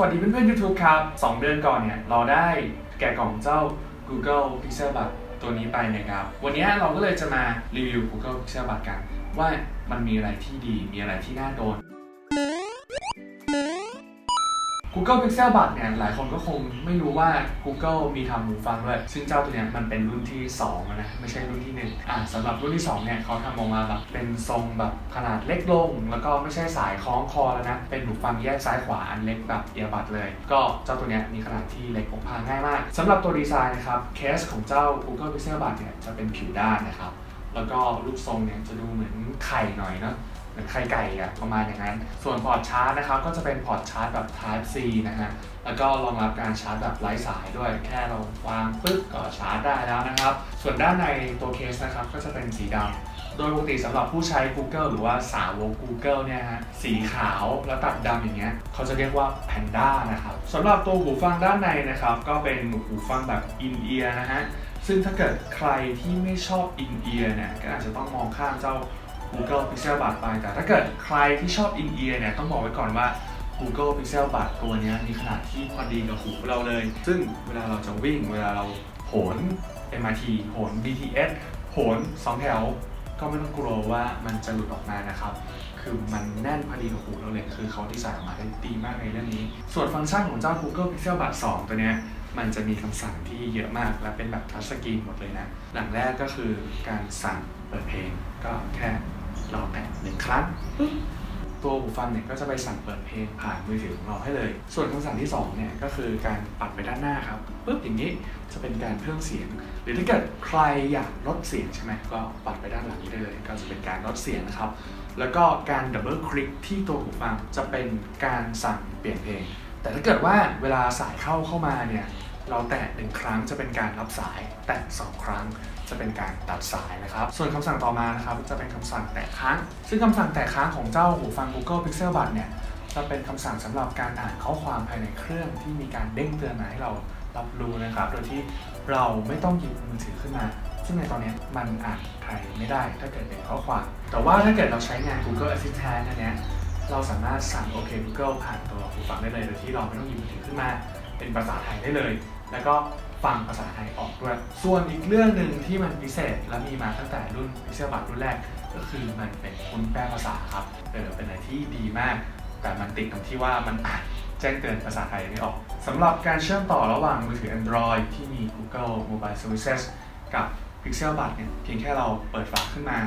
วัสดีเพื่อนๆ YouTube ครับ 2 เดือนก่อนเนี่ย เราได้แกะกล่องเจ้า Google Pixel Buds ตัวนี้ไปนะครับ วันนี้เราก็เลยจะมารีวิว Google Pixel Buds กัน ว่ามันมีอะไรที่ดีมีอะไรที่น่าโดน Google Pixel Buds เนี่ยหลายคนก็คงไม่รู้ว่า Google มีทำหูฟังด้วย ซึ่งเจ้าตัวเนี้ยมันเป็นรุ่นที่2อะนะไม่ใช่รุ่นที่ 1 อะสำหรับรุ่นที่2เนี่ยเขาทำออกมาแบบเป็นทรงแบบขนาดเล็กลง แล้วก็ไม่ใช่สายคล้องคอแล้วนะ เป็นหูฟังแยกซ้ายขวาอันเล็กแบบเอียบัดเลย ก็เจ้าตัวเนี้ยมีขนาดที่เล็กพกพาง่ายมากสำหรับตัวดีไซน์นะครับเคสของเจ้า Google Pixel Buds เนี่ยจะเป็นผิวด้านนะครับแล้วก็รูปทรงเนี่ยจะดูเหมือนไข่หน่อยเนาะ ไข่ไก่อะประมาณอย่างนั้น ส่วนพอร์ตชาร์จนะครับก็จะเป็นพอร์ตชาร์จแบบ Type C นะฮะ แล้วก็รองรับการชาร์จแบบไร้สายด้วย แค่เราวางปึ๊บก็ชาร์จได้แล้วนะครับ ส่วนด้านในตัวเคสนะครับก็จะเป็นสีดำ โดยปกติสำหรับผู้ใช้ Google หรือว่าสาวก Google เนี่ยฮะ สีขาวแล้วตัดดำอย่างเงี้ยเขาจะเรียกว่า Panda นะครับสำหรับตัวหูฟังด้านในนะครับก็เป็นหูฟังแบบ in ear นะฮะ ซึ่งถ้าเกิดใครที่ไม่ชอบ in ear เนี่ยก็อาจจะต้องมองข้ามเจ้า Google Pixel Buds ไป แต่ถ้าเกิดใครที่ชอบ in ear เนี่ย ต้องบอกไว้ก่อนว่า Google Pixel Buds ตัวนี้มีขนาดที่พอดีกับหูเราเลย ซึ่งเวลาเราจะวิ่ง เวลาเราโหน MRT โหน BTS โหนสองแถว ก็ไม่ต้องกลัวว่ามันจะหลุดออกมานะครับ คือมันแน่นพอดีกับหูเราเลย คือเขาดีไซน์ออกมาได้ดีมากในเรื่องนี้ ส่วนฟังก์ชันของเจ้า Google Pixel Buds 2 ตัวเนี้ยมันจะมีคำสั่งที่เยอะมากและเป็นแบบทัชสกรีนหมดเลยนะ หลังแรกก็คือการสั่งเปิดเพลงก็แค่ เราแตะหนึ่งครั้งตัวหูฟังเนี่ยก็จะไปสั่งเปิดเพลงผ่านมือถือของเราให้เลย ส่วนคำสั่งที่สองเนี่ยก็คือการปัดไปด้านหน้าครับปึ๊บอย่างนี้จะเป็นการเพิ่มเสียง หรือถ้าเกิดใครอยากลดเสียงใช่ไหมก็ปัดไปด้านหลังนี้ได้เลย ก็จะเป็นการลดเสียงนะครับ แล้วก็การดับเบิลคลิกที่ตัวหูฟังจะเป็นการสั่งเปลี่ยนเพลง แต่ถ้าเกิดว่าเวลาสายเข้าเข้ามาเนี่ย เราแตะหนึ่งครั้งจะเป็นการรับสาย แตะสองครั้งจะเป็นการตัดสายนะครับ ส่วนคำสั่งต่อมานะครับจะเป็นคำสั่งแตะค้าง ซึ่งคำสั่งแตะค้างของเจ้าหูฟัง Google Pixel Buds เนี่ยจะเป็นคำสั่งสำหรับการอ่านข้อความภายในเครื่องที่มีการเด้งเตือนมาให้เรารับรู้นะครับ โดยที่เราไม่ต้องหยิบมือถือขึ้นมา ซึ่งในตอนนี้มันอ่านไทยไม่ได้ถ้าเกิดเป็นข้อความ แต่ว่าถ้าเกิดเราใช้งาน Google Assistant อันเนี้ยเราสามารถสั่งโอเค Google ผ่านตัวหูฟังได้เลยโดยที่เราไม่ต้องหยิบมือถือขึ้นมา เป็นภาษาไทยได้เลย แล้วก็ฟังภาษาไทยออกด้วย ส่วนอีกเรื่องหนึ่งที่มันพิเศษและมีมาตั้งแต่รุ่น Pixel Buds รุ่นแรก ก็คือมันเป็นคุณแปลภาษาครับเออเป็นอะไรที่ดีมาก แต่มันติดตรงที่ว่ามันอ่านแจ้งเตือนภาษาไทยไม่ออกสำหรับการเชื่อมต่อระหว่างมือถือ Android ที่มี Google Mobile Services กับ Pixel b u d เนี่ยเพียงแค่เราเปิดฝาขึ้นมา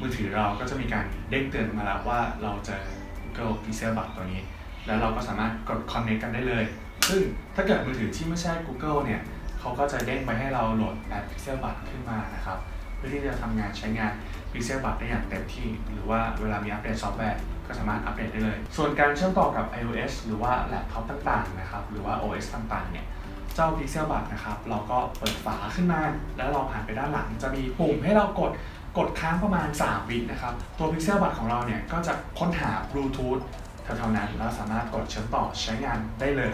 มือถือเราก็จะมีการเด้งเตือนมาแล้วว่าเราจอ Google Pixel b u d ตัวนี้ แล้วเราก็สามารถกด connect กันได้เลย ซึ่งถ้าเกิดมือถือที่ไม่ใช่ Google เนี่ยเขาก็จะเด้งไปให้เราโหลดแอป Pixel Buds ขึ้นมานะครับเพื่อที่จะทำงานใช้งาน Pixel Buds ได้อย่างเต็มที่ หรือว่าเวลามีอัปเดตซอฟต์แวร์ก็สามารถอัปเดตได้เลย ส่วนการเชื่อมต่อกับ iOS หรือว่าแล็ปท็อปต่างๆนะครับหรือว่า OS ต่างๆเนี่ยเจ้า Pixel Buds นะครับเราก็เปิดฝาขึ้นมา แล้วเราผ่านไปด้านหลัง จะมีปุ่มให้เรากดกดค้างประมาณ 3 วินะครับ ตัว Pixel Buds ของเราเนี่ยก็จะค้นหา Bluetooth แถวๆนั้นแล้วสามารถกดเชื่อมต่อใช้งานได้เลย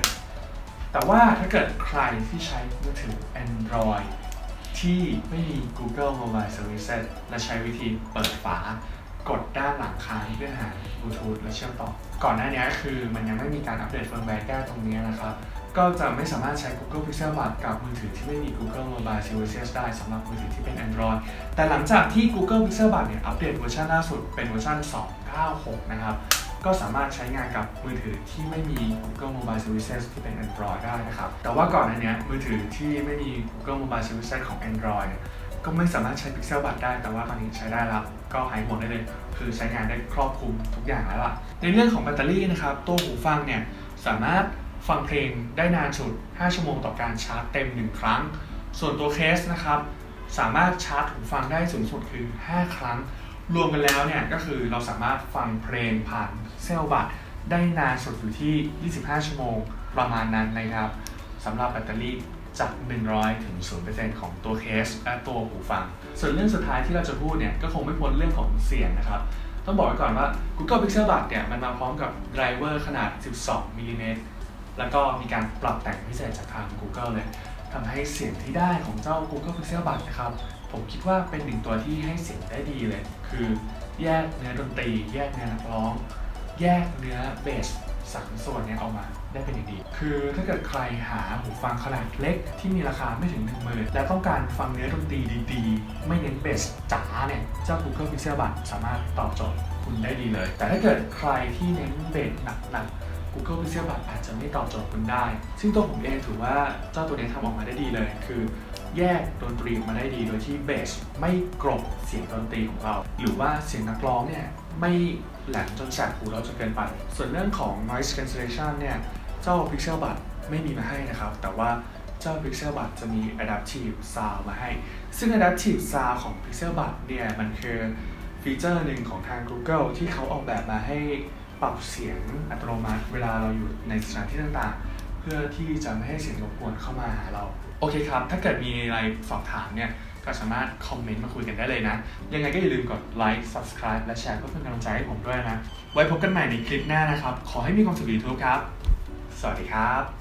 แต่ว่าถ้าเกิดใครที่ใช้มือถือ Android ที่ไม่มี Google Mobile Services และใช้วิธีเปิดฝากดด้านหลังค้างเพื่อหา Bluetooth และเชื่อมต่อ ก่อนหน้านี้คือมันยังไม่มีการอัปเดตเฟิร์มแวร์แก้ตรงนี้นะครับ ก็จะไม่สามารถใช้ Google Pixel Buds กับมือถือที่ไม่มี Google Mobile Services ได้สำหรับมือถือที่เป็น Android แต่หลังจากที่ Google Pixel Buds เนี่ยอัปเดตเวอร์ชันล่าสุดเป็นเวอร์ชัน296 นะครับ ก็สามารถใช้งานกับมือถือที่ไม่มี Google Mobile Services ที่เป็น Android ได้นะครับ แต่ว่าก่อนหน้านี้มือถือที่ไม่มี Google Mobile Services ของ Android ก็ไม่สามารถใช้ Pixel Buds ได้ แต่ว่าตอนนี้ใช้ได้แล้ว ก็หายห่วงได้เลย คือใช้งานได้ครอบคลุมทุกอย่างแล้วล่ะ ในเรื่องของแบตเตอรี่นะครับตัวหูฟังเนี่ยสามารถฟังเพลงได้นานสุด 5 ชั่วโมงต่อการชาร์จเต็ม 1 ครั้ง ส่วนตัวเคสนะครับสามารถชาร์จหูฟังได้สูงสุดคือ 5 ครั้ง รวมกันแล้วเนี่ยก็คือเราสามารถฟังเพลงผ่านเซลบัตได้นานสุดอยู่ที่ 25 ชั่วโมงประมาณนั้นนะครับสำหรับแบตเตอรี่จาก 100 ถึง 0%ของตัวเคสและตัวหูฟัง ส่วนเรื่องสุดท้ายที่เราจะพูดเนี่ยก็คงไม่พ้นเรื่องของเสียงนะครับ ต้องบอกไว้ก่อนว่า Google Pixel Buds เนี่ยมันมาพร้อมกับไดรเวอร์ขนาด 12 มิลลิเมตร แล้วก็มีการปรับแต่งพิเศษจากทาง Google เลยทำให้เสียงที่ได้ของเจ้า Google Pixel Buds นะครับ ผมคิดว่าเป็นหนึ่งตัวที่ให้เสียงได้ดีเลย คือแยกเนื้อดนตรี แยกเนื้อนักร้อง แยกเนื้อเบสสามส่วนเนี้ออกมาได้เป็นอย่างดี คือถ้าเกิดใครหาหูฟังขนาดเล็กที่มีราคาไม่ถึง 1 0,000 และต้องการฟังเนื้อดนตรีดีๆ ไม่เน้นเบสจ๋าเนี่ยเจ้า Google Pixel Buds สามารถตอบโจทย์คุณได้ดีเลย แต่ถ้าเกิดใครที่เน้นเบสหนัก ๆ Google Pixel Buds อาจจะไม่ตอบโจทย์คุณได้ ซึ่งตัวผมเองถือว่าเจ้าตัวนี้ทำออกมาได้ดีเลย คือ แยกดนตรีมาได้ดีโดยที่เบสไม่กรบเสียงดนตรีของเรา หรือว่าเสียงนักร้องเนี่ยไม่แหลมจนแสบหูเราจนเกินไป ส่วนเรื่องของ noise cancellation เนี่ยเจ้า Pixel Buds ไม่มีมาให้นะครับ แต่ว่าเจ้า Pixel Buds จะมี adaptive sound มาให้ ซึ่ง adaptive sound ของ Pixel Buds เนี่ยมันคือฟีเจอร์หนึ่งของทาง Google ที่เขาออกแบบมาให้ปรับเสียงอัตโนมัติ เวลาเราอยู่ในสถานที่ต่างๆ เพื่อที่จะไม่ให้เสียงรบกวนเข้ามาหาเรา โอเคครับ ถ้าเกิดมีอะไรสอบถามเนี่ย ก็สามารถคอมเมนต์มาคุยกันได้เลยนะ ยังไงก็อย่าลืมกดไลค์ subscribe และแชร์เพื่อเป็นกำลังใจให้ผมด้วยนะ ไว้พบกันใหม่ในคลิปหน้านะครับ ขอให้มีความสุขดีทุกครับ สวัสดีครับ